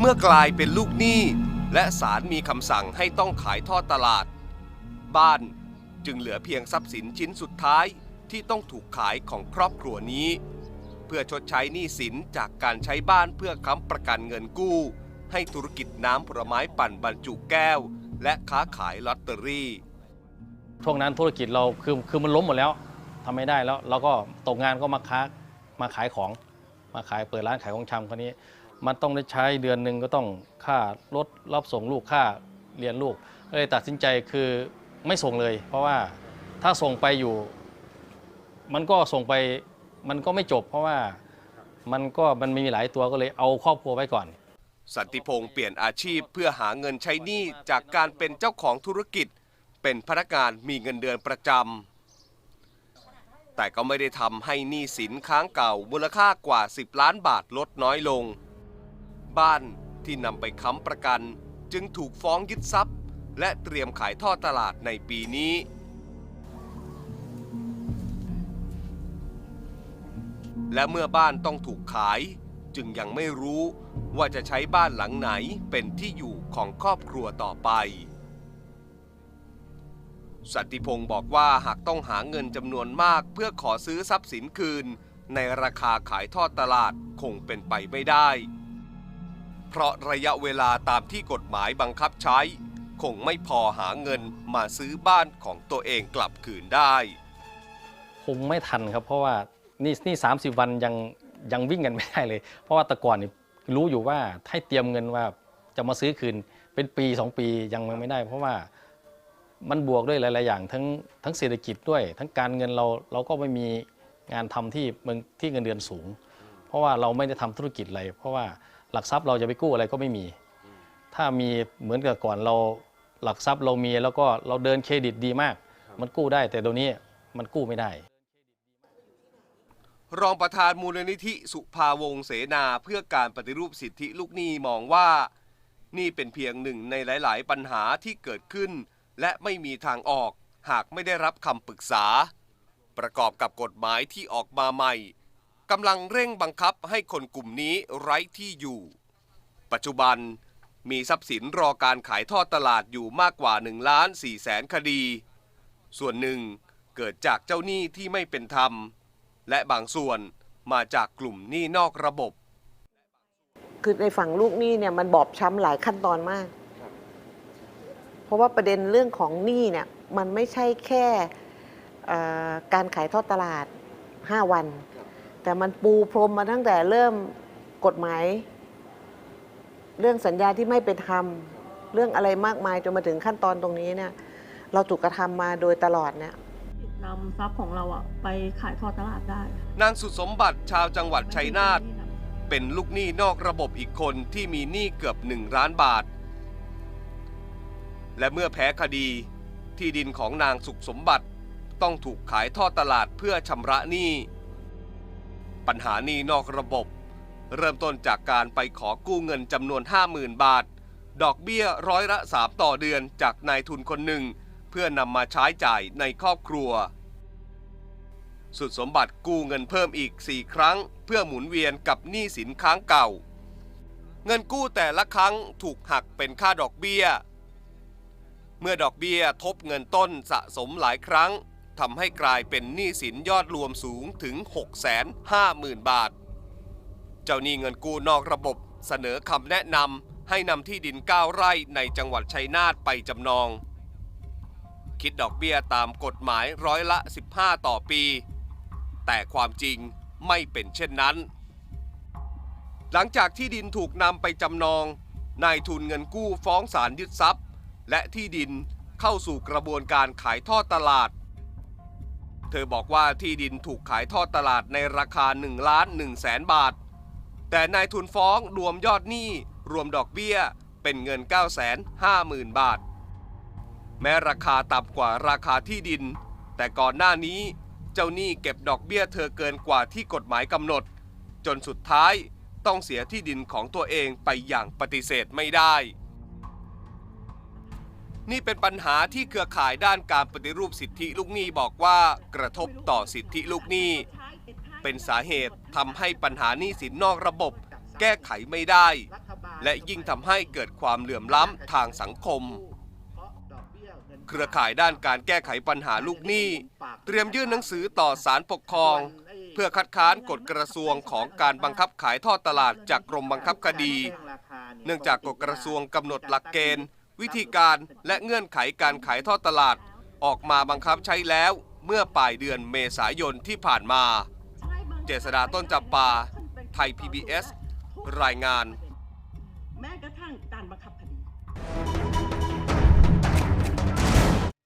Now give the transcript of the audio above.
เมื่อกลายเป็นลูกหนี้ และศาลมีคำสั่งให้ต้องขายทอดตลาด บ้านจึงเหลือเพียงทรัพย์สินชิ้นสุดท้ายที่ต้องถูกขายของครอบครัวนี้ เพื่อชดใช้หนี้สินจากการใช้บ้านเพื่อค้ำประกันเงินกู้ ให้ธุรกิจน้ำผลไม้ปั่นบรรจุแก้ว และค้าขายลอตเตอรี่ ช่วงนั้นธุรกิจเราคือคือมันล้มหมดแล้วทำไม่ได้แล้วเราก็ตกงานก็มาค้ามาขายของ มาขายเปิดร้านขายของชำคนนี้ มันต้องได้ใช้เดือนหนึ่งก็ต้องค่ารถรับส่งลูกค่าเรียนลูกก็เลยตัดสินใจคือไม่ส่งเลย เพราะว่าถ้าส่งไปอยู่ มันก็ส่งไปมันก็ไม่จบ เพราะว่ามันก็มันมีหลายตัวก็เลยเอาครอบครัวไว้ก่อน สันติพงศ์เปลี่ยนอาชีพเพื่อหาเงินใช้หนี้จากการเป็นเจ้าของธุรกิจ เป็นพนักงานมีเงินเดือนประจำแต่ก็ไม่ได้ทำให้หนี้สินค้างเก่ามูลค่ากว่า 10 ล้านบาทลดน้อยลง บ้านที่นำไปค้ำประกัน จึงถูกฟ้องยึดทรัพย์ และเตรียมขายทอดตลาดในปีนี้ และเมื่อบ้านต้องถูกขาย จึงยังไม่รู้ว่าจะใช้บ้านหลังไหนเป็นที่อยู่ของครอบครัวต่อไป สันติพงศ์บอกว่าหากต้องหาเงินจำนวนมากเพื่อขอซื้อทรัพย์สินคืน ในราคาขายทอดตลาดคงเป็นไปไม่ได้ เพราะระยะเวลาตามที่กฎหมายบังคับใช้ คงไม่พอหาเงินมาซื้อบ้านของตัวเองกลับคืนได้ คงไม่ทันครับ เพราะว่านี่นี่สาวันยังยังวิ่งกันไม่ได้เลย เพราะว่าแต่ก่อนนี่รู้อยู่ว่าให้เตรียมเงินว่าจะมาซื้อคืนเป็นปี 2 ปียังไม่ได้ เพราะว่ามันบวกด้วยหลาย ๆ อย่างทั้งทั้งเศรษฐกิจด้วย ทั้งการเงินเราเราก็ไม่มีงานทำที่เมืองที่เงินเดือนสูง เพราะว่าเราไม่ได้ทำธุรกิจอะไรเพราะว่า หลักทรัพย์เราจะไปกู้อะไรก็ไม่มี ถ้ามีเหมือนกับก่อนเราหลักทรัพย์เรามีแล้วก็เราเดินเครดิตดีมาก มันกู้ได้แต่เดี๋ยวนี้มันกู้ไม่ได้ รองประธานมูลนิธิสุภาวงศ์เสนาเพื่อการปฏิรูปสิทธิลูกหนี้มองว่า นี่เป็นเพียงหนึ่งในหลาย ๆ ปัญหาที่เกิดขึ้น และไม่มีทางออกหากไม่ได้รับคำปรึกษา ประกอบกับกฎหมายที่ออกมาใหม่ กำลังเร่งบังคับให้คนกลุ่มนี้ไร้ที่อยู่ ปัจจุบันมีทรัพย์สินรอการขายทอดตลาดอยู่มากกว่า1ล้าน4แสนคดี ส่วนหนึ่งเกิดจากเจ้าหนี้ที่ไม่เป็นธรรม และบางส่วนมาจากกลุ่มหนี้นอกระบบ คือในฝั่งลูกหนี้เนี่ยมันบอบช้ำหลายขั้นตอนมาก เพราะว่าประเด็นเรื่องของหนี้เนี่ยมันไม่ใช่แค่การขายทอดตลาด 5 วัน แต่มันปูพรมมาตั้งแต่เริ่มกฎหมาย เรื่องสัญญาที่ไม่เป็นธรรม เรื่องอะไรมากมายจนมาถึงขั้นตอนตรงนี้เนี่ย เราถูกกระทำมาโดยตลอดเนี่ยนำทรัพย์ของเราอะไปขายทอดตลาดได้ นางสุดสมบัติชาวจังหวัดชัยนาทเป็นลูกหนี้นอกระบบอีกคนที่มีหนี้เกือบ1ล้านบาท และเมื่อแพ้คดีที่ดินของนางสุขสมบัติต้องถูกขายทอดตลาดเพื่อชำระหนี้ ปัญหานี้นอกระบบ เริ่มต้นจากการไปขอกู้เงินจำนวน 50,000 บาท ดอกเบี้ยร้อยละ3ต่อเดือนจากนายทุนคนหนึ่ง เพื่อนำมาใช้จ่ายในครอบครัว สุดสมบัติกู้เงินเพิ่มอีก 4 ครั้ง เพื่อหมุนเวียนกับหนี้สินค้างเก่า เงินกู้แต่ละครั้งถูกหักเป็นค่าดอกเบี้ย เมื่อดอกเบี้ยทบเงินต้นสะสมหลายครั้ง ทำให้กลายเป็นหนี้สินยอดรวมสูงถึง 650,000 บาท เจ้าหนี้เงินกู้นอกระบบเสนอคำแนะนำให้นำที่ดิน 9 ไร่ในจังหวัดชัยนาทไปจำนอง คิดดอกเบี้ยตามกฎหมายร้อยละ 15 ต่อปี แต่ความจริงไม่เป็นเช่นนั้น หลังจากที่ดินถูกนำไปจำนอง นายทุนเงินกู้ฟ้องศาลยึดทรัพย์ และที่ดินเข้าสู่กระบวนการขายทอดตลาด เธอบอกว่าที่ดินถูกขายทอดตลาดในราคา1ล้าน1แสนบาท แต่นายทุนฟ้องรวมยอดหนี้ รวมดอกเบี้ยเป็นเงิน 9 5 0 0 0 0 บาท แม้ราคาต่ำกว่าราคาที่ดิน แต่ก่อนหน้านี้เจ้าหนี้เก็บดอกเบี้ยเธอเกินกว่าที่กฎหมายกำหนด จนสุดท้ายต้องเสียที่ดินของตัวเองไปอย่างปฏิเสธไม่ได้ นี่เป็นปัญหาที่เครือข่ายด้านการปฏิรูปสิทธิลูกหนี้บอกว่ากระทบต่อสิทธิลูกหนี้ เป็นสาเหตุทำให้ปัญหาหนี้สินนอกระบบ แก้ไขไม่ได้ และยิ่งทำให้เกิดความเหลื่อมล้ำทางสังคม เครือข่ายด้านการแก้ไขปัญหาลูกหนี้ เตรียมยื่นหนังสือต่อศาลปกครอง เพื่อคัดค้านกฎกระทรวงของการบังคับขายทอดตลาดจากกรมบังคับคดี เนื่องจากกฎกระทรวงกำหนดหลักเกณฑ์ วิธีการและเงื่อนไขการขายทอดตลาด ออกมาบังคับใช้แล้วเมื่อปลายเดือนเมษายนที่ผ่านมา เจษดาต้นจำปา ไทย PBS รายงาน